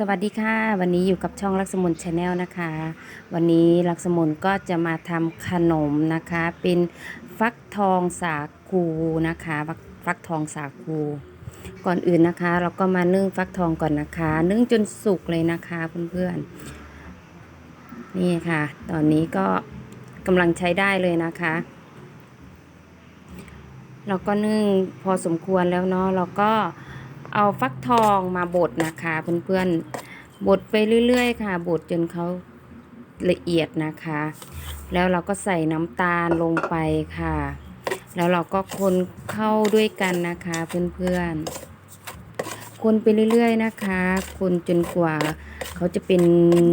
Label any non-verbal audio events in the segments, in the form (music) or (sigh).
สวัสดีค่ะ วันนี้อยู่กับช่องลักษมุนชาแนลนะคะ วันนี้ลักษมุนก็จะมาทำขนมนะคะ เป็นฟักทองสาคูนะคะฟฟักทองสาคู ก่อนอื่นนะคะ เราก็มานึ่งฟักทองก่อนนะคะ นึ่งจนสุกเลยนะคะเพื่อนๆนี่ค่ะ ตอนนี้ก็กำลังใช้ได้เลยนะคะ เราก็นึ่งพอสมควรแล้วเนาะเราก็ เอาฟักทองมาบดนะคะเพื่อนๆบดไปเรื่อยๆ ค่ะบดจนเขาละเอียดนะคะ แล้วเราก็ใส่น้ำตาลลงไปค่ะ แล้วเราก็คนเข้าด้วยกันนะคะเพื่อนๆ คนไปเรื่อยๆนะคะ คนจนกว่าเขาจะเป็น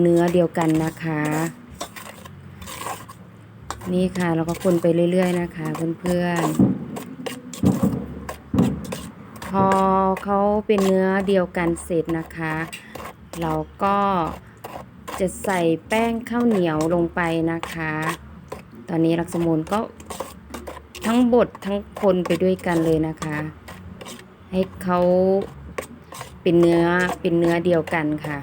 เนื้อเดียวกันนะคะ นี่ค่ะเราก็คนไปเรื่อยๆนะคะเพื่อนๆ อเขาเป็นเนื้อเดียวกันเสร็จนะคะ เราก็จะใส่แป้งข้าวเหนียวลงไปนะคะ ตอนนี้ลักษมูลก็ทั้งบดทั้งคนไปด้วยกันเลยนะคะ ให้เขาเป็นเนื้อเป็นเนื้อเดียวกันค่ะ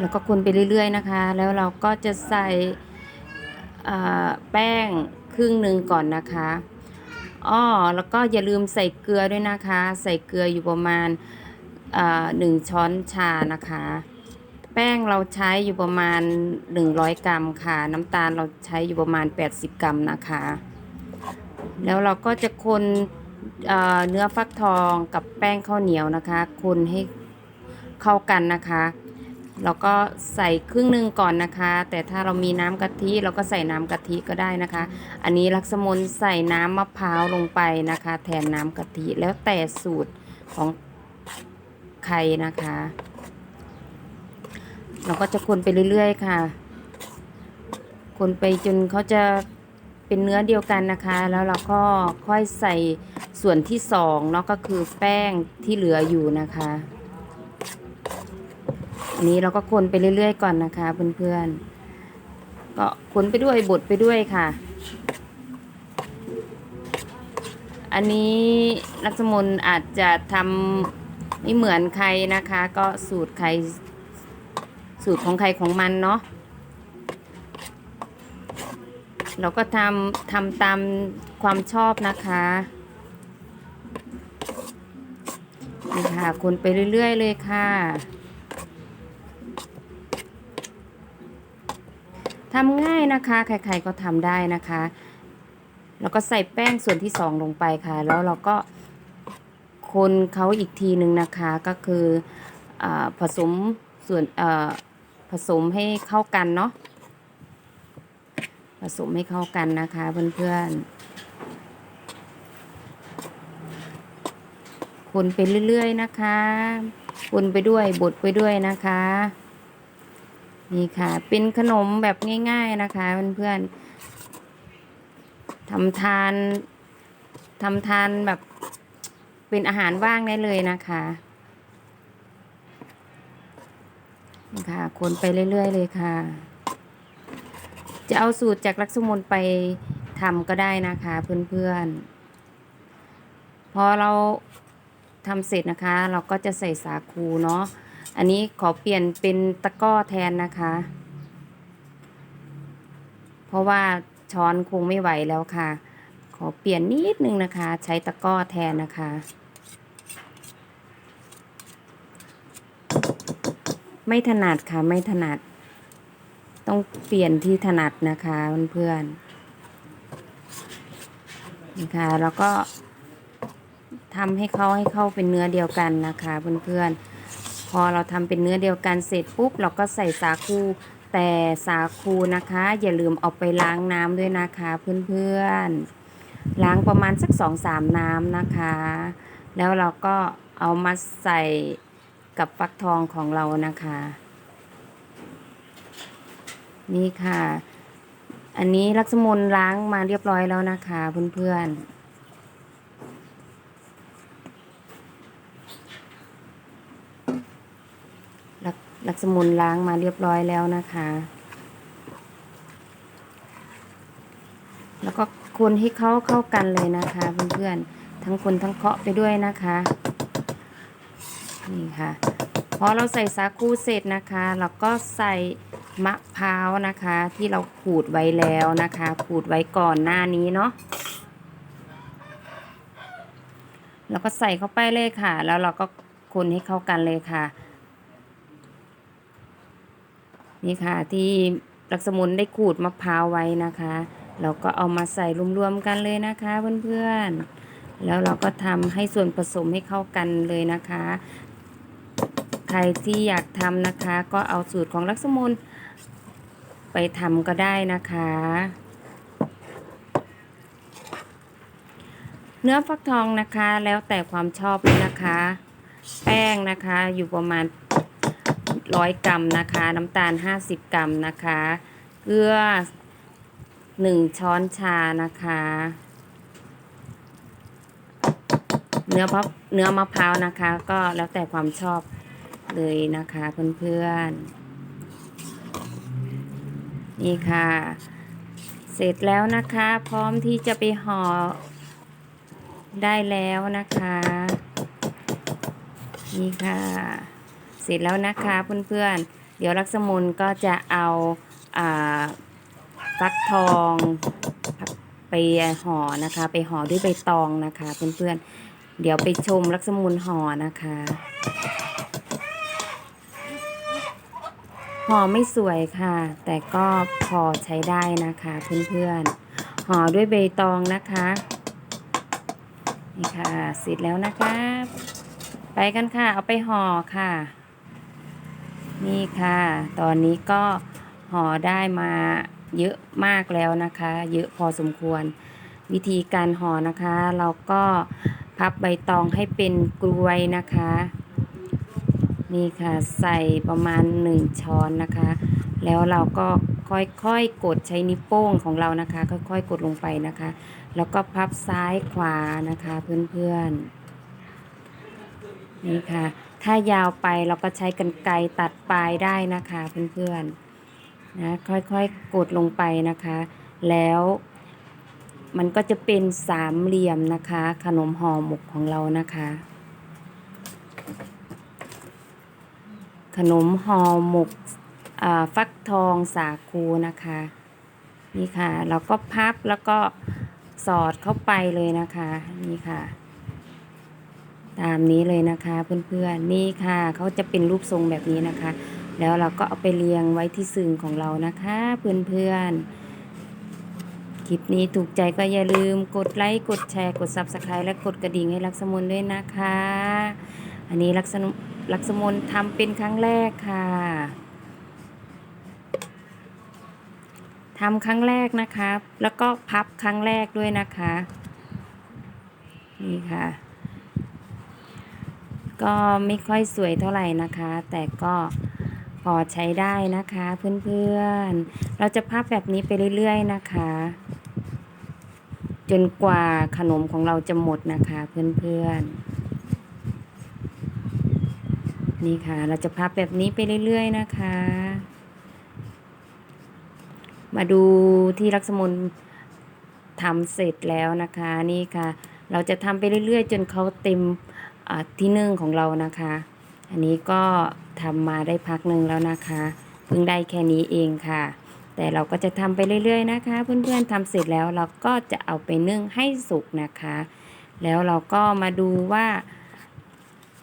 แล้วก็คนไปเรื่อยๆนะคะ แล้วเราก็จะใส่ แป้งครึ่งหนึ่งก่อนนะคะอ้อแล้วก็อย่าลืมใส่เกลือด้วยนะคะ ใส่เกลืออยู่ประมาณอ่าหนึ่งช้อนชานะคะ แป้งเราใช้อยู่ประมาณ 100 กรัมค่ะ น้ำตาลเราใช้อยู่ประมาณ 80 กรัมนะคะ แล้วเราก็จะคนเอ่อเนื้อฟักทองกับแป้งข้าวเหนียวนะคะ คนให้เข้ากันนะคะ เราก็ใส่ครึ่งหนึ่งก่อนนะคะ แต่ถ้าเรามีน้ำกะทิเราก็ใส่น้ำกะทิก็ได้นะคะ อันนี้ลักษมนใส่น้ำมะพร้าวลงไปนะคะ แทนน้ำกะทิแล้วแต่สูตรของใครนะคะ เราก็จะคนไปเรื่อยๆค่ะ คนไปจนเขาจะเป็นเนื้อเดียวกันนะคะ แล้วเราก็ค่อยใส่ส่วนที่สองเนาะก็คือแป้งที่เหลืออยู่นะคะ อันนี้เราก็คนไปเรื่อยๆก่อนนะคะ เพื่อนๆ ก็คนไปด้วยบดไปด้วยค่ะ อันนี้ลักษมนอาจจะทำไม่เหมือนใครนะคะ ก็สูตรใครสูตรของใครของมันเนาะ เราก็ทำทำตามความชอบนะคะนี่ค่ะคนไปเรื่อย ๆ เลยค่ะ ทำง่ายนะคะ ใครๆก็ทำได้นะคะ แล้วก็ใส่แป้งส่วนที่สองลงไปค่ะ แล้วเราก็คนเขาอีกทีหนึ่งนะคะก็คืออผสมส่วนผสมให้เข้ากันเนาะผสมให้เข้ากันนะคะเพื่อนๆคนไปเรื่อยๆนะคะ คนไปด้วยบดไปด้วยนะคะ นี่ค่ะ เป็นขนมแบบง่าย ๆนะคะเพื่อนๆทำทานทำทานแบบเป็นอาหารว่างได้เลยนะคะนี่ค่ะคนไปเรื่อย ๆ เลยค่ะ จะเอาสูตรจากลักษมนไปทำก็ได้นะคะเพื่อนๆ พอเราทำเสร็จนะคะ เราก็จะใส่สาคูเนาะ อันนี้ขอเปลี่ยนเป็นตะก้อแทนนะคะ เพราะว่าช้อนคงไม่ไหวแล้วค่ะ ขอเปลี่ยนนิดนึงนะคะ ใช้ตะก้อแทนนะคะ ไม่ถนัดค่ะ ไม่ถนัด ต้องเปลี่ยนที่ถนัดนะคะเพื่อนๆนะคะแล้วก็ทำให้เขาให้เข้าเป็นเนื้อเดียวกันนะคะเพื่อนๆ พอเราทำเป็นเนื้อเดียวกันเสร็จปุ๊บ เราก็ใส่สาคู แต่สาคูนะคะ อย่าลืมเอาไปล้างน้ำด้วยนะคะเพื่อนๆ ล้างประมาณสักสองสามน้ำนะคะ แล้วเราก็เอามาใส่กับฟักทองของเรานะคะ นี่ค่ะ อันนี้ลักษมนล้างมาเรียบร้อยแล้วนะคะเพื่อนๆ ลักลักษมุนล้างมาเรียบร้อยแล้วนะคะ แล้วก็คนให้เขาเข้ากันเลยนะคะเพื่อนๆ ทั้งคนทั้งเคาะไปด้วยนะคะ นี่ค่ะพอเราใส่สาคูเสร็จนะคะเราก็ใส่มะพร้าวนะคะ ที่เราขูดไว้แล้วนะคะ ขูดไว้ก่อนหน้านี้เนาะแล้วก็ใส่เข้าไปเลยค่ะ แล้วเราก็คนให้เข้ากันเลยค่ะ นี่ค่ะที่ลักษมุนได้ขูดมะพร้าวไว้นะคะ เราก็เอามาใส่รวมๆกันเลยนะคะเพื่อนๆ แล้วเราก็ทำให้ส่วนผสมให้เข้ากันเลยนะคะ ใครที่อยากทำนะคะ ก็เอาสูตรของลักษมุนไปทำก็ได้นะคะ เนื้อฟักทองนะคะแล้วแต่ความชอบเลยนะคะ แป้งนะคะอยู่ประมาณ ร้อยกรัมนะคะ น้ำตาล 50 กรัมนะคะ เกลือ 1 ช้อนชานะคะ เนื้อพะเนื้อมะพร้าวนะคะ ก็แล้วแต่ความชอบเลยนะคะเพื่อนๆ นี่ค่ะ เสร็จแล้วนะคะ พร้อมที่จะไปห่อได้แล้วนะคะ นี่ค่ะ ร็จแล้วนะคะเพื่อนๆ เดี๋ยวลักษมุนก็จะเอาอาฟักทองไปห่อนะคะ ไปห่อด้วยใบตองนะคะเพื่อนๆ เดี๋ยวไปชมลักษมุนห่อนะคะห่อไม่สวยค่ะ แต่ก็พอใช้ได้นะคะเพื่อนๆห่อด้วยใบตองนะคะนี่ค่ะเสร็จแล้วนะคะ ไปกันค่ะ เอาไปห่อค่ะ นี่ค่ะ ตอนนี้ก็ห่อได้มาเยอะมากแล้วนะคะ เยอะพอสมควร วิธีการห่อนะคะ เราก็พับใบตองให้เป็นกลวยนะคะ นี่ค่ะใส่ประมาณ 1 ช้อนนะคะ แล้วเราก็ค่อยๆกดใช้นิ้วโป้งของเรานะคะ ค่อยๆ กดลงไปนะคะ แล้วก็พับซ้ายขวานะคะเพื่อนๆนี่ค่ะ ถ้ายาวไปเราก็ใช้กันไกรตัดปลายได้นะคะเพื่อนๆนะค่อยๆกดลงไปนะคะ แล้วมันก็จะเป็นสามเหลี่ยมนะคะ ขนมห่อหมกของเรานะคะ ขนมห่อหมกฟักทองสาคูนะคะนี่ค่ะ เราก็พับแล้วก็สอดเข้าไปเลยนะคะ นี่ค่ะ ตามนี้เลยนะคะเพื่อนๆนี่ค่ะเขาจะเป็นรูปทรงแบบนี้นะคะ แล้วเราก็เอาไปเรียงไว้ที่ซึ่งของเรานะคะเพื่อนๆคลิปนี้ถูกใจก็อย่าลืมกดไลค์กดแชร์กด Subscribe และกดกระดิ่งให้ลักษมนด้วยนะคะ อันนี้ลักษณลักษมนทำเป็นครั้งแรกค่ะทำครั้งแรกนะคะ แล้วก็พับครั้งแรกด้วยนะคะ นี่ค่ะ ก็ไม่ค่อยสวยเท่าไหร่นะคะ แต่ก็พอใช้ได้นะคะเพื่อนๆ เราจะพับแบบนี้ไปเรื่อยๆนะคะ จนกว่าขนมของเราจะหมดนะคะเพื่อนๆ นี่ค่ะ เราจะพับแบบนี้ไปเรื่อยๆนะคะ มาดูที่ลักษมนทำเสร็จแล้วนะคะนี่ค่ะ เราจะทำไปเรื่อยๆ จนเขาเต็ม ที่นึ่งของเรานะคะ อันนี้ก็ทำมาได้พักหนึ่งแล้วนะคะเพิ่งได้แค่นี้เองค่ะ แต่เราก็จะทำไปเรื่อยๆนะคะ เพื่อนๆทำเสร็จแล้วเราก็จะเอาไปนึ่งให้สุกนะคะ แล้วเราก็มาดูว่า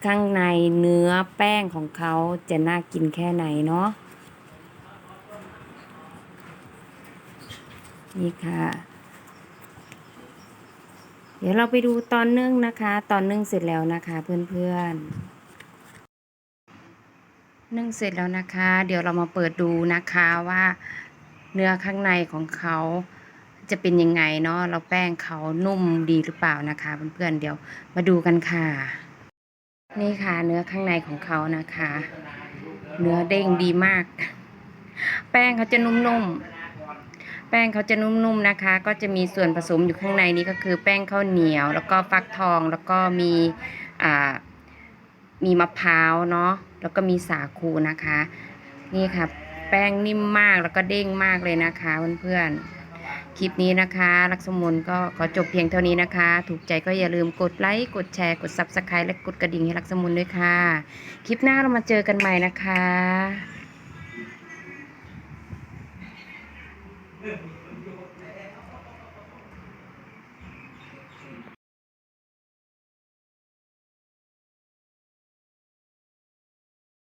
ข้างในเนื้อแป้งของเขาจะน่ากินแค่ไหนเนาะนี่ค่ะ เดี๋ยวเราไปดูตอนนึ่งนะคะ ตอนนึ่งเสร็จแล้วนะคะ เพื่อนๆนึ่งเสร็จแล้วนะคะ เดี๋ยวเรามาเปิดดูนะคะว่าเนื้อข้างในของเขาจะเป็นยังไงเนาะเราแป้งเขานุ่มดีหรือเปล่านะคะเพื่อนๆเดี๋ยวมาดูกันค่ะ นี่ค่ะเนื้อข้างในของเขานะคะ เนื้อเด้งดีมาก แป้งเขาจะนุ่มๆ แป้งเขาจะนุ่มๆนะคะ ก็จะมีส่วนผสมอยู่ข้างในนี้ก็คือแป้งข้าวเหนียว แล้วก็ฟักทองแล้วก็มีอ่ามีมะพร้าวเนาะแล้วก็มีสาคูนะคะ นี่ค่ะ แป้งนิ่มมากแล้วก็เด้งมากเลยนะคะเพื่อนๆคลิปนี้นะคะ ลักษมุนก็ขอจบเพียงเท่านี้นะคะ ถูกใจก็อย่าลืมกดไลค์กดแชร์กด Subscribe และกดกระดิ่งให้ลักษมุนด้วยค่ะ คลิปหน้าเรามาเจอกันใหม่นะคะ Yeah. (laughs)